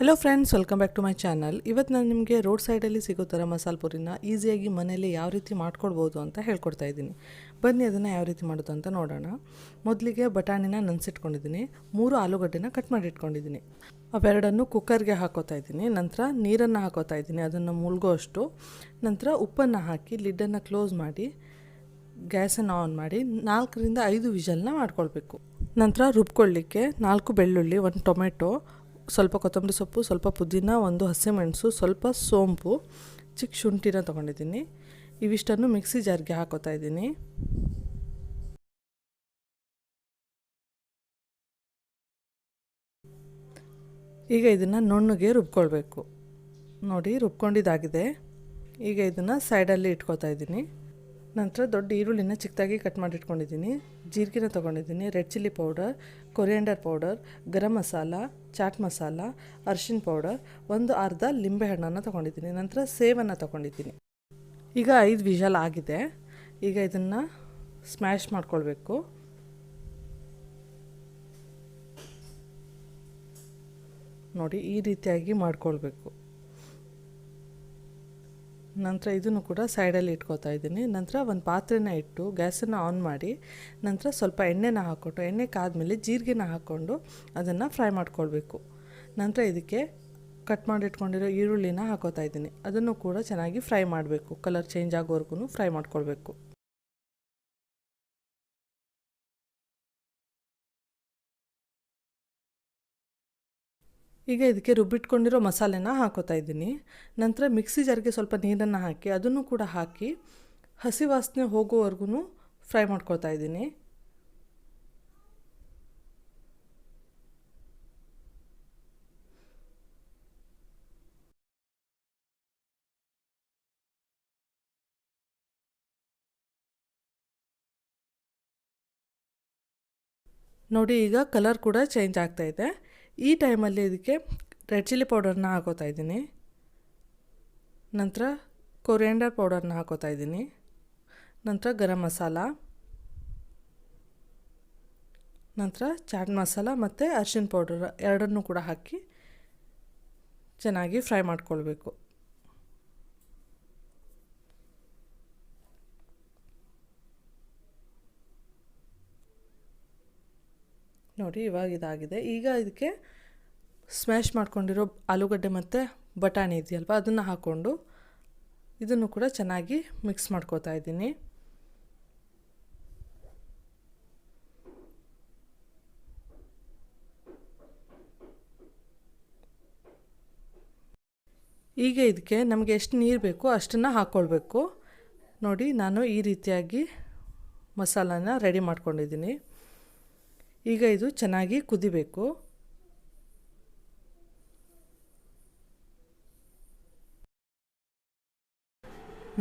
Hello friends welcome back to my channel ಇವತ್ತು ನಾನು ನಿಮಗೆ ರೋಡ್ ಸೈಡಲ್ಲಿ ಸಿಗೋ ಥರ ಮಸಾಲೆ ಪುರಿನ ಈಸಿಯಾಗಿ ಮನೆಯಲ್ಲಿ ಯಾವ ರೀತಿ ಮಾಡ್ಕೊಡ್ಬೋದು ಅಂತ ಹೇಳ್ಕೊಡ್ತಾ ಇದ್ದೀನಿ. ಬನ್ನಿ ಅದನ್ನು ಯಾವ ರೀತಿ ಮಾಡೋದು ಅಂತ ನೋಡೋಣ. ಮೊದಲಿಗೆ ಬಟಾಣಿನ ನೆನೆಸಿಟ್ಕೊಂಡಿದ್ದೀನಿ. ಮೂರು ಆಲೂಗಡ್ಡೆನ ಕಟ್ ಮಾಡಿ ಇಟ್ಕೊಂಡಿದ್ದೀನಿ ಅವೆರಡನ್ನು ಕುಕ್ಕರ್ಗೆ ಹಾಕೋತಾ ಇದ್ದೀನಿ. ನಂತರ ನೀರನ್ನು ಹಾಕೋತಾ ಇದ್ದೀನಿ. ಅದನ್ನು ಮುಳುಗೋ ಅಷ್ಟು. ನಂತರ ಉಪ್ಪನ್ನು ಹಾಕಿ ಲಿಡ್ಡನ್ನು ಕ್ಲೋಸ್ ಮಾಡಿ, ಗ್ಯಾಸನ್ನು ಆನ್ ಮಾಡಿ ನಾಲ್ಕರಿಂದ ಐದು ವಿಷಲ್ನ ಮಾಡ್ಕೊಳ್ಬೇಕು. ನಂತರ ರುಬ್ಕೊಳ್ಳಿಕ್ಕೆ ನಾಲ್ಕು ಬೆಳ್ಳುಳ್ಳಿ, ಒಂದು ಟೊಮೆಟೊ ಸ್ವಲ್ಪ ಕೊತ್ತಂಬರಿ ಸೊಪ್ಪು, ಸ್ವಲ್ಪ ಪುದೀನ, ಒಂದು ಹಸಿಮೆಣಸು ಸ್ವಲ್ಪ ಸೋಂಪು. ಚಿಕ್ಕ ಶುಂಠಿನ ತೊಗೊಂಡಿದ್ದೀನಿ. ಇವಿಷ್ಟನ್ನು ಮಿಕ್ಸಿ ಜಾರ್ಗೆ ಹಾಕೋತಾ ಇದ್ದೀನಿ. ಈಗ ಇದನ್ನು ನುಣ್ಣಗೆ ರುಬ್ಕೊಳ್ಬೇಕು. ನೋಡಿ, ರುಬ್ಕೊಂಡಿದ್ದಾಗಿದೆ. ಈಗ ಇದನ್ನು ಸೈಡಲ್ಲಿ ಇಟ್ಕೋತಾ ಇದ್ದೀನಿ. ನಂತರ ದೊಡ್ಡ ಈರುಳ್ಳಿನ ಚಿಕ್ಕದಾಗಿ ಕಟ್ ಮಾಡಿಟ್ಕೊಂಡಿದ್ದೀನಿ. ಜೀರಿಗೆನ ತೊಗೊಂಡಿದ್ದೀನಿ. Red chilli powder, coriander powder, garam masala, chaat masala, ಅರ್ಶಿನ ಪೌಡರ್, ಒಂದು ಅರ್ಧ ಲಿಂಬೆಹಣ್ಣನ್ನು ತೊಗೊಂಡಿದ್ದೀನಿ. ನಂತರ ಸೇವನ್ನು ತೊಗೊಂಡಿದ್ದೀನಿ. ಈಗ ಐದು ವಿಷಲ್ ಆಗಿದೆ. ಈಗ ಇದನ್ನು ಸ್ಮ್ಯಾಶ್ ಮಾಡ್ಕೊಳ್ಬೇಕು. ನೋಡಿ, ಈ ರೀತಿಯಾಗಿ ಮಾಡ್ಕೊಳ್ಬೇಕು. ನಂತರ ಇದನ್ನು ಕೂಡ ಸೈಡಲ್ಲಿ ಇಟ್ಕೋತಾ ಇದ್ದೀನಿ. ನಂತರ ಒಂದು ಪಾತ್ರೆನ ಇಟ್ಟು ಗ್ಯಾಸನ್ನು ಆನ್ ಮಾಡಿ, ನಂತರ ಸ್ವಲ್ಪ ಎಣ್ಣೆನ ಹಾಕ್ಕೊಟ್ಟು, ಎಣ್ಣೆ ಕಾದ್ಮೇಲೆ ಜೀರಿಗೆನ ಹಾಕ್ಕೊಂಡು ಅದನ್ನು ಫ್ರೈ ಮಾಡ್ಕೊಳ್ಬೇಕು. ನಂತರ ಇದಕ್ಕೆ ಕಟ್ ಮಾಡಿಟ್ಕೊಂಡಿರೋ ಈರುಳ್ಳಿನ ಹಾಕೋತಾ ಇದ್ದೀನಿ. ಅದನ್ನು ಕೂಡ ಚೆನ್ನಾಗಿ ಫ್ರೈ ಮಾಡಬೇಕು. ಕಲರ್ ಚೇಂಜ್ ಆಗೋವರೆಗೂ ಫ್ರೈ ಮಾಡ್ಕೊಳ್ಬೇಕು. ಈಗ ಇದಕ್ಕೆ ರುಬ್ಬಿಟ್ಕೊಂಡಿರೋ ಮಸಾಲೆನ ಹಾಕೋತಾ ಇದ್ದೀನಿ. ನಂತರ ಮಿಕ್ಸಿ ಜಾರ್ಗೆ ಸ್ವಲ್ಪ ನೀರನ್ನು ಹಾಕಿ ಅದನ್ನು ಕೂಡ ಹಾಕಿ ಹಸಿ ವಾಸನೆ ಹೋಗೋವರೆಗೂ ಫ್ರೈ ಮಾಡ್ಕೊಳ್ತಾ ಇದ್ದೀನಿ. ನೋಡಿ ಈಗ ಕಲರ್ ಕೂಡ ಚೇಂಜ್ ಆಗ್ತಾ ಇದೆ. ಈ ಟೈಮಲ್ಲಿ ಇದಕ್ಕೆ ರೆಡ್ ಚಿಲ್ಲಿ ಪೌಡರ್ನ ಹಾಕೋತಾ ಇದ್ದೀನಿ. ನಂತರ ಕೊರಿಯಂಡರ್ ಪೌಡರ್ನ ಹಾಕೋತಾ ಇದ್ದೀನಿ. ನಂತರ ಗರಂ ಮಸಾಲ. ನಂತರ ಚಾಟ್ ಮಸಾಲ ಮತ್ತು ಅರ್ಶಿನ ಪೌಡರ್ ಎರಡನ್ನೂ ಕೂಡ ಹಾಕಿ ಚೆನ್ನಾಗಿ ಫ್ರೈ ಮಾಡ್ಕೊಳ್ಬೇಕು. ನೋಡಿ, ಇವಾಗ ಇದಾಗಿದೆ. ಈಗ ಇದಕ್ಕೆ ಸ್ಮ್ಯಾಶ್ ಮಾಡ್ಕೊಂಡಿರೋ ಆಲೂಗಡ್ಡೆ ಮತ್ತು ಬಟಾಣಿ ಇದೆಯಲ್ವ, ಅದನ್ನು ಹಾಕ್ಕೊಂಡು ಇದನ್ನು ಕೂಡ ಚೆನ್ನಾಗಿ ಮಿಕ್ಸ್ ಮಾಡ್ಕೋತಾ ಇದ್ದೀನಿ. ಈಗ ಇದಕ್ಕೆ ನಮಗೆ ಎಷ್ಟು ನೀರು ಬೇಕೋ ಅಷ್ಟನ್ನು ಹಾಕ್ಕೊಳ್ಬೇಕು ನೋಡಿ, ನಾನು ಈ ರೀತಿಯಾಗಿ ಮಸಾಲಾನ ರೆಡಿ ಮಾಡ್ಕೊಂಡಿದ್ದೀನಿ. ಈಗ ಇದು ಚೆನ್ನಾಗಿ ಕುದಿಬೇಕು.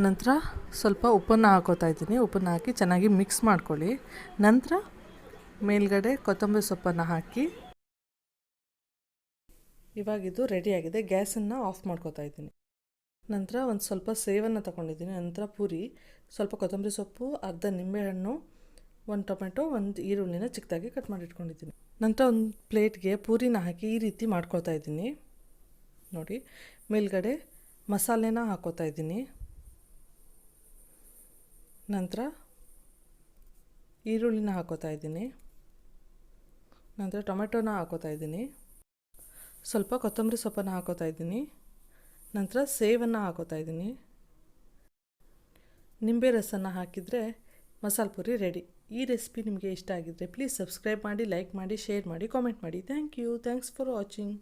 ನಂತರ ಸ್ವಲ್ಪ ಉಪ್ಪನ್ನು ಹಾಕೋತಾ ಇದ್ದೀನಿ. ಉಪ್ಪನ್ನು ಹಾಕಿ ಚೆನ್ನಾಗಿ ಮಿಕ್ಸ್ ಮಾಡ್ಕೊಳ್ಳಿ. ನಂತರ ಮೇಲ್ಗಡೆ ಕೊತ್ತಂಬರಿ ಸೊಪ್ಪನ್ನು ಹಾಕಿ ಇವಾಗಿದು ರೆಡಿಯಾಗಿದೆ ಗ್ಯಾಸನ್ನು ಆಫ್ ಮಾಡ್ಕೋತಾ ಇದ್ದೀನಿ. ನಂತರ ಒಂದು ಸ್ವಲ್ಪ ಸೇವನ್ನು ತಗೊಂಡಿದ್ದೀನಿ. ನಂತರ ಪೂರಿ, ಸ್ವಲ್ಪ ಕೊತ್ತಂಬರಿ ಸೊಪ್ಪು, ಅರ್ಧ ನಿಂಬೆಹಣ್ಣು ಒಂದು ಟೊಮೆಟೊ, ಒಂದು ಈರುಳ್ಳಿನ ಚಿಕ್ಕದಾಗಿ ಕಟ್ ಮಾಡಿ ಇಟ್ಕೊಂಡಿದ್ದೀನಿ ನಂತರ ಒಂದು ಪ್ಲೇಟ್ಗೆ ಪೂರಿನ ಹಾಕಿ ಈ ರೀತಿ ಮಾಡ್ಕೋತಾ ಇದ್ದೀನಿ. ನೋಡಿ, ಮೇಲ್ಗಡೆ ಮಸಾಲೆನ ಹಾಕೋತಾ ಇದ್ದೀನಿ. ನಂತರ ಈರುಳ್ಳಿನ ಹಾಕೋತಾ ಇದ್ದೀನಿ. ನಂತರ ಟೊಮೆಟೊನ ಹಾಕೋತಾ ಇದ್ದೀನಿ. ಸ್ವಲ್ಪ ಕೊತ್ತಂಬರಿ ಸೊಪ್ಪನ್ನು ಹಾಕೋತಾ ಇದ್ದೀನಿ. ನಂತರ ಸೇವನ್ನು ಹಾಕೋತಾ ಇದ್ದೀನಿ. ನಿಂಬೆ ರಸನ ಹಾಕಿದರೆ ಮಸಾಲೆ ಪುರಿ ರೆಡಿ. ಈ ರೆಸಿಪಿ ನಿಮಗೆ ಇಷ್ಟ ಆಗಿದ್ದರೆ ಪ್ಲೀಸ್ ಸಬ್ಸ್ಕ್ರೈಬ್ ಮಾಡಿ ಲೈಕ್ ಮಾಡಿ ಶೇರ್ ಮಾಡಿ ಕಾಮೆಂಟ್ ಮಾಡಿ. Thank you thanks for watching